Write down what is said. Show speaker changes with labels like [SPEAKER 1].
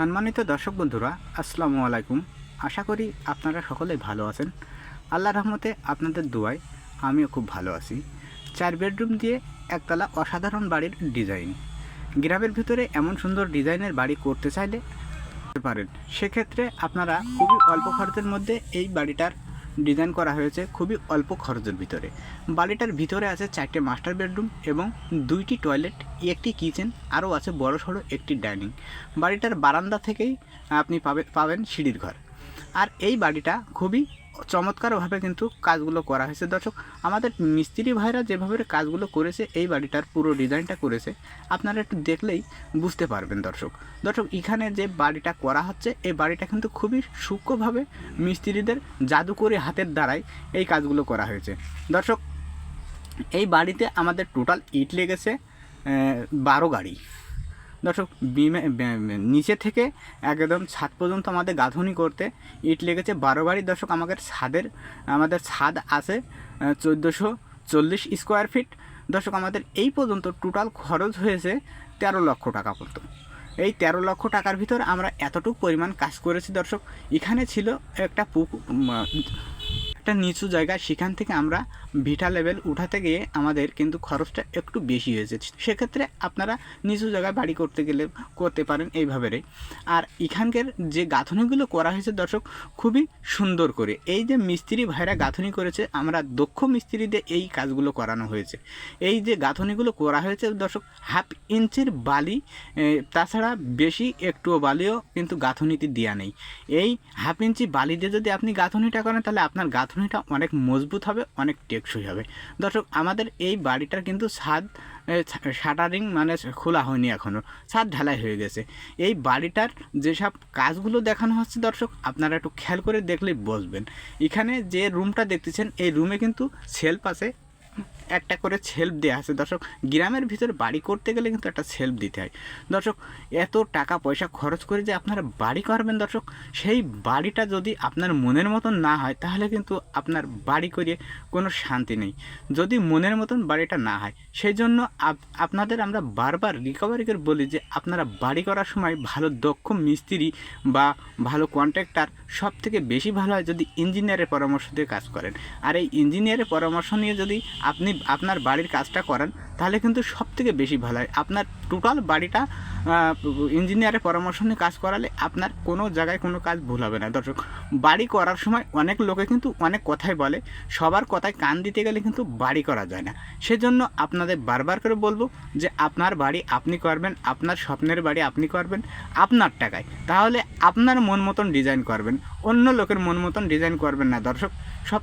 [SPEAKER 1] সম্মানিত দর্শক বন্ধুরা, আসসালামু আলাইকুম। আশা করি আপনারা সকলেই ভালো আছেন। আল্লাহ রহমতে আপনাদের দোয়ায় আমিও খুব ভালো আছি। চার বেডরুম দিয়ে একতলা অসাধারণ বাড়ির ডিজাইন। গ্রামের ভিতরে এমন সুন্দর ডিজাইনের বাড়ি করতে চাইলে পারেন। সেক্ষেত্রে আপনারা খুবই অল্প খরচের মধ্যে এই বাড়িটার ডিজাইন করা হয়েছে খুবই অল্প খরচের ভিতরে। বাড়িটার ভিতরে আছে চারটে মাস্টার বেডরুম এবং দুইটি টয়লেট, একটি কিচেন, আরও আছে বড় সড়ো একটি ডাইনিং। বাড়িটার বারান্দা থেকেই আপনি পাবে, পাবেন সিঁড়ির ঘর। আর এই বাড়িটা খুবই চমৎকারভাবে কিন্তু কাজগুলো করা হয়েছে। দর্শক, আমাদের মিস্ত্রি ভাইরা যেভাবে কাজগুলো করেছে, এই বাড়িটার পুরো ডিজাইনটা করেছে, আপনারা একটু দেখলেই বুঝতে পারবেন দর্শক। দর্শক, এখানে যে বাড়িটা করা হচ্ছে, এই বাড়িটা কিন্তু খুবই সূক্ষ্মভাবে মিস্ত্রিদের জাদুকরি হাতের দ্বারাই এই কাজগুলো করা হয়েছে। দর্শক, এই বাড়িতে আমাদের টোটাল ইট লেগেছে বারো গাড়ি। দর্শক, বিমে নিচে থেকে একদম ছাদ পর্যন্ত আমাদের গাঁথনি করতে ইট লেগেছে বারো গাড়ি দর্শক, আমাদের ছাদের, আমাদের ছাদ আছে চোদ্দোশো চল্লিশ স্কোয়ার ফিট দর্শক, আমাদের এই পর্যন্ত টোটাল খরচ হয়েছে তেরো লক্ষ টাকা পর্যন্ত। এই তেরো লক্ষ টাকার ভিতর আমরা এতটুকু পরিমাণ কাজ করেছি দর্শক। এখানে ছিল একটা পুকুর একটা নিচু জায়গা সেখান থেকে আমরা ভিটা লেভেল উঠাতে গিয়ে আমাদের কিন্তু খরচটা একটু বেশি হয়েছে সেক্ষেত্রে আপনারা নিচু জায়গায় বাড়ি করতে গেলে করতে পারেন এইভাবে আর এখানকার যে গাঁথনিগুলো করা হয়েছে দর্শক, খুবই সুন্দর করে। এই যে মিস্ত্রি ভাইরা গাঁথনি করেছে, আমরা দক্ষ মিস্ত্রিদের এই কাজগুলো করানো হয়েছে। এই যে গাঁথনিগুলো করা হয়েছে দর্শক, হাফ ইঞ্চির বালি তাছাড়া বেশি একটুও বালিও কিন্তু গাঁথনিতে দেওয়া নেই। এই হাফ ইঞ্চি বালি দিয়ে যদি আপনি গাঁথনিটা করেন, তাহলে আপনার গাঁথনিটা অনেক মজবুত হবে, অনেক টেকসই হবে। দর্শক, আমাদের এই বাড়িটার কিন্তু ছাদ শাটারিং মানে খোলা হয়নি এখনও ছাদ ঢালাই হয়ে গেছে। এই বাড়িটার যেসব কাজগুলো দেখানো হচ্ছে দর্শক, আপনারা একটু খেয়াল করে দেখলে বসবেন এখানে যে রুমটা দেখতেছেন, এই রুমে কিন্তু সেলফ আছে। একটা করে সেলফ দেওয়া আছে। দর্শক, গ্রামের ভিতরে বাড়ি করতে গেলে কিন্তু একটা সেলফ দিতে হয়। দর্শক, এত টাকা পয়সা খরচ করে যে আপনারা বাড়ি করবেন দর্শক, সেই বাড়িটা যদি আপনার মনের মতন না হয়, তাহলে কিন্তু আপনার বাড়ি করে কোনো শান্তি নেই। যদি মনের মতন বাড়িটা না হয় সেই জন্য আপ- আপনাদের আমরা বারবার রিকভারি করে বলি যে, আপনারা বাড়ি করার সময় ভালো দক্ষ মিস্ত্রি বা ভালো কন্ট্রাক্টর সব থেকে বেশি ভালো হয় যদি ইঞ্জিনিয়ারের পরামর্শ দিয়ে কাজ করেন। আর এই ইঞ্জিনিয়ারের পরামর্শ নিয়ে যদি আপনি আপনার বাড়ির কাজটা করেন, তাহলে কিন্তু সব থেকে বেশি ভালো হয়। আপনার টোটাল বাড়িটা ইঞ্জিনিয়ারের পরামর্শ নিয়ে কাজ করালে আপনার কোনো জায়গায় কোনো কাজ ভুল হবে না। দর্শক, বাড়ি করার সময় অনেক লোকে কিন্তু অনেক কথাই বলে, সবার কথায় কান দিতে গেলে কিন্তু বাড়ি করা যায় না। সেজন্য আপনাদের বারবার করে বলব যে, আপনার বাড়ি আপনি করবেন, আপনার স্বপ্নের বাড়ি আপনি করবেন, আপনার টাকায়। তাহলে আপনার মন মতন ডিজাইন করবেন, অন্য লোকের মন মতন ডিজাইন করবেন না। দর্শক সব